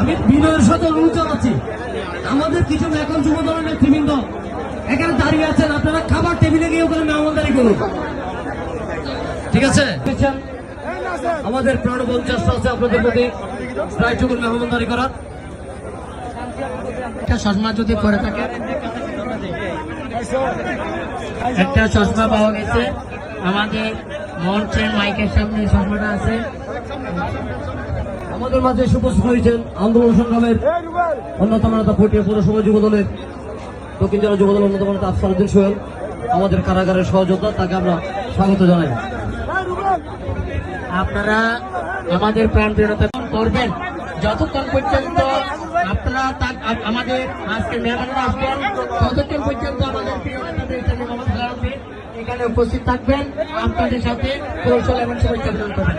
আমি বিনয়ের সাথে অনুরোধ জানাচ্ছি। আমাদের কিছু এখন যুব দলের নেতৃবৃন্দ এখানে দাঁড়িয়ে আছেন। আপনারা খাবার টেবিলে গিয়ে ওখানে মেহমানদারি করুন। ঠিক আছে? আমাদের প্রাণবল চেষ্টা আছে আপনাদের প্রতি। প্রায়টুকুন মেহমানদারি করার একটা চশমা যদি করে থাকে। একটা চশমা পাওয়া গেছে। আমাদের মঞ্চের মাইকের সামনে চশমাটা আছে। আমাদের মাঝে উপস্থিত হয়েছেন আন্দোলন সংগ্রামের অন্যতম নেতা পটিয়া পৌরসভা যুব দলের দক্ষিণ জেলা যুব দলের অন্যতম নেতা আফসারুদ্দিন সোহেল, আমাদের কারাগারের সহযোদ্ধা, তাকে আমরা স্বাগত জানাই। আপনারা আমাদের প্রাণ প্রিয়তা করবেন। যতক্ষণ পর্যন্ত আপনারা আমাদের আজকে মেহমানরা আসবেন, ততক্ষণ পর্যন্ত আমাদের প্রিয় এখানে উপস্থিত থাকবেন। আপনাদের সাথে কৌশল এবং শুভেচ্ছা প্রদান করবেন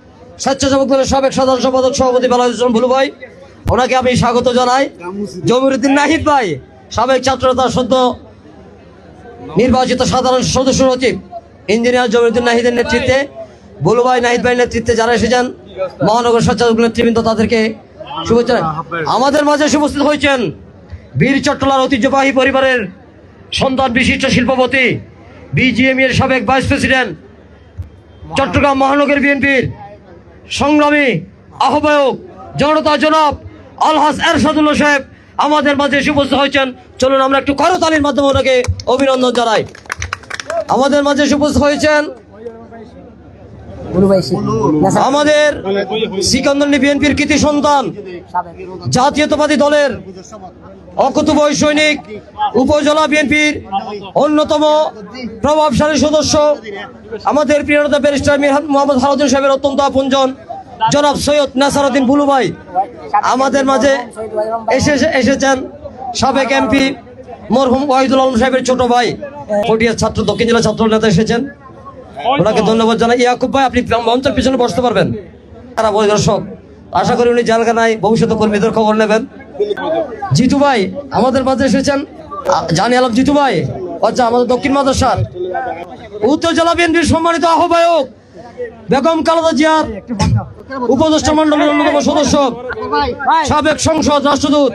স্বেচ্ছাসেবক দলের সাবেক সাধারণ সম্পাদক সভাপতি ইসলাম ভুলু ভাই, ওনাকে আমি স্বাগত জানাই। জমিরুদ্দিন নাহিদ ভাই, সাবেক ছাত্র নেতা সদ্য নির্বাচিত সাধারণ সদস্য সচিব, ইঞ্জিনিয়ার জমিরুদ্দিন নাহিদের নেতৃত্বে বুলু ভাই, নাহিদ ভাইয়ের নেতৃত্বে যারা এসেছেন, মহানগর স্বেচ্ছাসেবক নেতৃবৃন্দ তাদেরকে শুভেচ্ছা আমাদের মাঝে উপস্থিত হয়েছেন বীর চট্টলার ঐতিহ্যবাহী পরিবারের সন্তান বিশিষ্ট শিল্পপতি বিজিএমই এর সাবেক ভাইস প্রেসিডেন্ট, চট্টগ্রাম মহানগর বিএনপির সংগ্রামী আহ্বায়ক জনতা জনাব আলহাস এরশাদুল্লাহ সাহেব আমাদের মাঝে উপস্থিত হয়েছেন। চলুন আমরা একটু করতালির মাধ্যমে ওনাকে অভিনন্দন জানাই। আমাদের মাঝে উপস্থিত হয়েছেন আমাদের সিকান্দনী বিএনপির কৃতি সন্তান, জাতীয়তাবাদী দলের অকুতুবয় সৈনিক, উপজেলা বিএনপির অন্যতম প্রভাবশালী সদস্য, আমাদের প্রিয় নেতা ব্যারিস্টার মির মোহাম্মদ হারুদ্দিন সাহেবের অত্যন্ত আপনজন, জনাব সৈয়দ নাসারুদ্দিন বুলু ভাই আমাদের মাঝে এসে এসেছেন সাবেক এমপি মরহুম ওয়াহিদুল আলম সাহেবের ছোট ভাই, পটিয়ার ছাত্র, দক্ষিণ জেলা ছাত্র নেতা এসেছেন। ওনাকে ধন্যবাদ জানাই। ইয়াকুব ভাই, আপনি মঞ্চের পিছনে বসতে পারবেন। তারা বই দর্শক আশা করি উনি জালখানায় ভবিষ্যৎ কর্মীদের খবর নেবেন। জিতু ভাই, আমাদের মাঝে এসেছেন জানি আলম জিতু ভাই। আচ্ছা আমাদের দক্ষিণ মাদ্রাসার উত্তর জেলা বিএনপির সম্মানিত আহ্বায়ক বেগম কালাদা জিয়ার উপদেষ্টা মন্ডলের অন্যতম সদস্য, সাবেক সংসদ রাষ্ট্রদূত।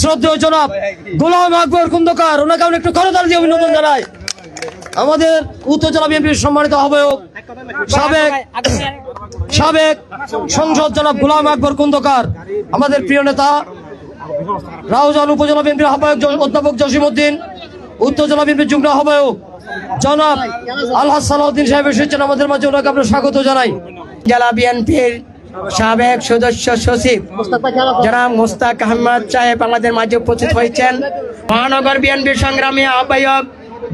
শ্রদ্ধেয় জনাব গোলাম আকবর কুন্দকার, ওনাকে আমি একটু করতাল দিয়ে অভিনন্দন জানাই। আমাদের উত্তর জেলা বিএনপির সম্মানিত আহ্বায়ক, সাবেক সাবেক সংসদ জনাব গুলাম আকবর কুন্দকার, আমাদের প্রিয় নেতা, রাউজান উপজেলা বিএনপির আহ্বায়ক অধ্যাপক জসিম উদ্দিন উত্তর জেলা বিএনপির যুগ্ম আহ্বায়ক জনাব আলহাজ সালাউদ্দিন সাহেব এসেছেন আমাদের মাঝে, ওনাকে আমরা স্বাগত জানাই। জেলা বিএনপির সাবেক সদস্য সচিব জনাব মোস্তাক আহমদ সাহেব আমাদের মাঝে উপস্থিত হয়েছেন। মহানগর বিএনপির সংগ্রামী আহ্বায়ক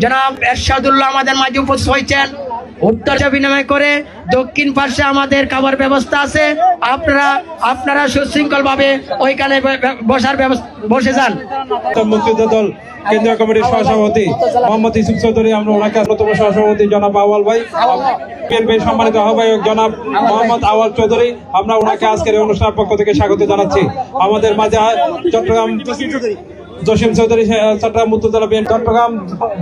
জনাব এরশাদুল্লাহ আমাদের মাঝে উপস্থিত হয়েছেন। উত্তর বিনিময় করে দক্ষিণ পাশে আমাদের খাবার ব্যবস্থা আছে। আপনারা আপনারা সুশৃঙ্খল ভাবে ওইখানে বসার বসে যান। মুক্তিযোদ্ধা দল, কেন্দ্রীয় কমিটির সহসভাপতি মোহাম্মদ ইসুফ চৌধুরী, আমরা ওনাকে অন্যতম সহসভাপতি জনাব আওয়াল ভাই বিএনপির সম্মানিত আহ্বায়ক জনাব মোহাম্মদ আওয়াল চৌধুরী, আমরা ওনাকে আজকের অনুষ্ঠানের পক্ষ থেকে স্বাগত জানাচ্ছি। আমাদের মাঝে চট্টগ্রাম জসিম চৌধুরী চট্টগ্রাম উত্তর জেলা বিএনপি, চট্টগ্রাম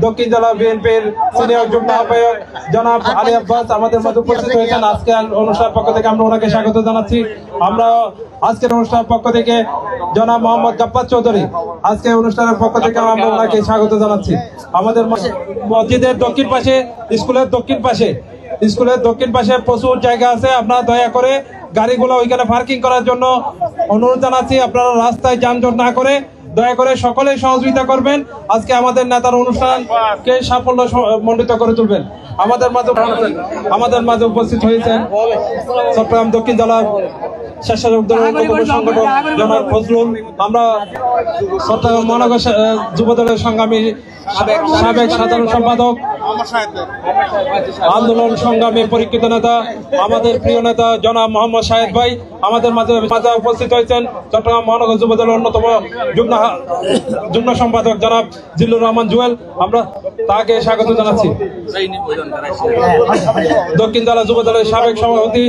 দক্ষিণ জেলা বিএনপির সিনিয়র যুগ্ম আহ্বায়ক জনাব আলী আব্বাস আমাদের মাঝে উপস্থিত হয়েছেন। আজকে অনুষ্ঠানের পক্ষ থেকে আমরা ওনাকে স্বাগত জানাচ্ছি। আমরা আজকের অনুষ্ঠানের পক্ষ থেকে জনাব মোহাম্মদ গাপ্পার চৌধুরী আজকে অনুষ্ঠানের পক্ষ থেকে আমরা ওনাকে স্বাগত জানাচ্ছি। আমাদের মসজিদের দক্ষিণ পাশে, স্কুলের দক্ষিণ পাশে, স্কুলের দক্ষিণ পাশে প্রচুর জায়গা আছে। আপনারা দয়া করে গাড়িগুলো ওইখানে পার্কিং করার জন্য অনুরোধ জানাচ্ছি। আপনারা রাস্তায় যানজট না করে দয়া করে সকলে সহযোগিতা করবেন। আজকে আমাদের নেতার অনুষ্ঠানকে সাফল্য মণ্ডিত করে তুলবেন। আমাদের মাঝে আমাদের মাঝে উপস্থিত হয়েছেন চট্টগ্রাম দক্ষিণ জেলার স্বেচ্ছাসেবক দলের সংগঠক জনাব ফজলুল। আমরা চট্টগ্রাম মহানগর যুব সংগ্রামী সাবেক সাধারণ সম্পাদক আন্দোলন সংগ্রামে পরীক্ষিত নেতা, আমাদের প্রিয় নেতা জনাব মোহাম্মদ শাহেদ ভাই, আমাদের মাঝে মাঝে উপস্থিত হয়েছেন চট্টগ্রাম মহানগর যুব দলের অন্যতম যুগ্ম সম্পাদক জনাব জিল্লুর রহমান জুয়েল। আমরা তাকে স্বাগত জানাচ্ছি। দক্ষিণ জেলা যুব দলের সাবেক সভাপতি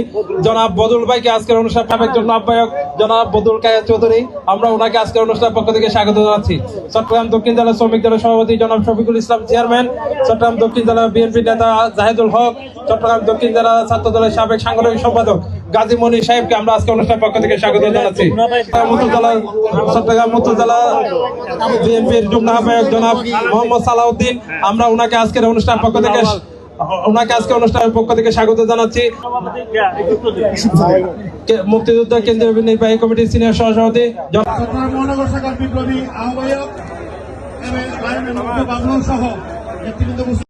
জনাব বদুল ভাইকে আজকের অনুষ্ঠান সাবেক যুগ্ম আহ্বায়ক জনাব বদুল কায়া চৌধুরী, আমরা ওনাকে আজকের অনুষ্ঠানের পক্ষ থেকে স্বাগত জানাচ্ছি। চট্টগ্রাম দক্ষিণ জেলা শ্রমিক দলের সভাপতি জনাব শফিকুল ইসলাম চেয়ারম্যান, চট্টগ্রাম দক্ষিণ জেলা বিএনপি নেতা জাহেদুল হক, চট্টগ্রাম দক্ষিণ জেলা ছাত্র দলের সাবেক সাংগঠনিক সম্পাদক গাজী মনির সাহেবকে আমরা আজকে অনুষ্ঠানের পক্ষ থেকে স্বাগত জানাচ্ছি। চট্টগ্রাম উত্তর জেলা, চট্টগ্রাম উত্তর জেলা বিএনপির যুগ্ম আহ্বায়ক জনাব মোহাম্মদ সালাউদ্দিন, আমরা ওনাকে আজকের অনুষ্ঠানের পক্ষ থেকে ওনাকে আজকে অনুষ্ঠানের পক্ষ থেকে স্বাগত জানাচ্ছি। মুক্তিযোদ্ধা কেন্দ্রীয় নির্বাহী কমিটির সিনিয়র সহসভাপতি মহানগর